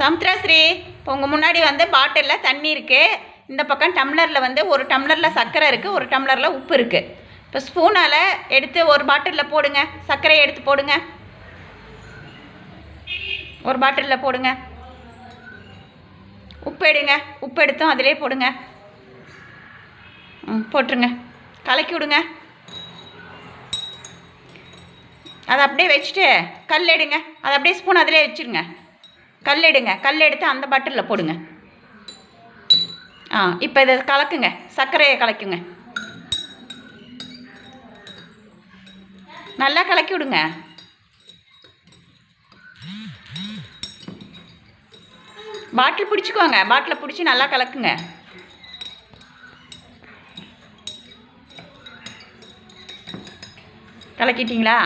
சமுத்திராஸ்ரீ இப்போ உங்கள் முன்னாடி வந்து பாட்டிலில் தண்ணி இருக்குது இந்த பக்கம் டம்ளரில் வந்து ஒரு டம்ளரில் சர்க்கரை இருக்குது ஒரு டம்ளரில் உப்பு இருக்குது இப்போ ஸ்பூனால் எடுத்து ஒரு பாட்டிலில் போடுங்க. சர்க்கரையை எடுத்து போடுங்க. ஒரு பாட்டிலில் போடுங்க. உப்பு எடுங்க. உப்பு எடுத்தும் அதிலே போடுங்க. ம் போட்டுருங்க. கலக்கி விடுங்க. அதை அப்படியே வச்சுட்டு கல் எடுங்க. அதை அப்படியே ஸ்பூன் அதிலே வச்சுருங்க. கல் எடுங்க கல் எடுத்து அந்த பாட்டிலில் போடுங்க. ஆ இப்போ இதை கலக்குங்க. சர்க்கரையை கலக்குங்க. நல்லா கலக்கி விடுங்க. பாட்டில் பிடிச்சிக்கோங்க. பாட்டிலை பிடிச்சி நல்லா கலக்குங்க. கலக்கிட்டீங்களா?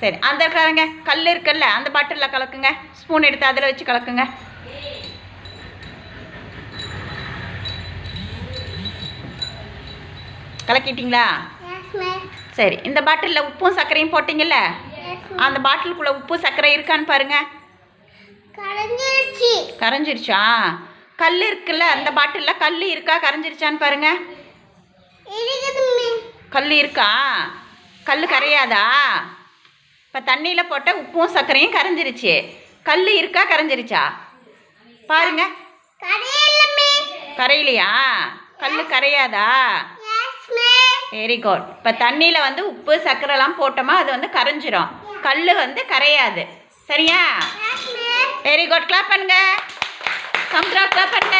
சரி அந்த இருக்காருங்க கல் இருக்குல்ல அந்த பாட்டிலில் கலக்குங்க. ஸ்பூன் எடுத்து அதில் வச்சு கலக்குங்க. கலக்கிட்டீங்களா? சரி இந்த பாட்டிலில் உப்பும் சர்க்கரையும் போட்டிங்கல்ல? அந்த பாட்டிலுக்குள்ளே உப்பு சர்க்கரை இருக்கான்னு பாருங்க. கரைஞ்சிருச்சு. கரைஞ்சிருச்சா? கல் இருக்குல்ல அந்த பாட்டிலில் கல் இருக்கா கரைஞ்சிருச்சான்னு பாருங்க. கல் இருக்கா? கல் கரையாதா? இப்போ தண்ணியில் போட்ட உப்பும் சர்க்கரையும் கரைஞ்சிருச்சு. கல் இருக்கா கரைஞ்சிருச்சா? பாருங்க. கரையிலையா? கல் கரையாதா? வெரி குட் இப்போ தண்ணியில் வந்து உப்பு சர்க்கரைலாம் போட்டோமா அது வந்து கரைஞ்சிரும். கல் வந்து கரையாது. சரியா? வெரி குட் கிளாப் பண்ணுங்க. சமுத்ரா கிளாப் பண்ணுங்க.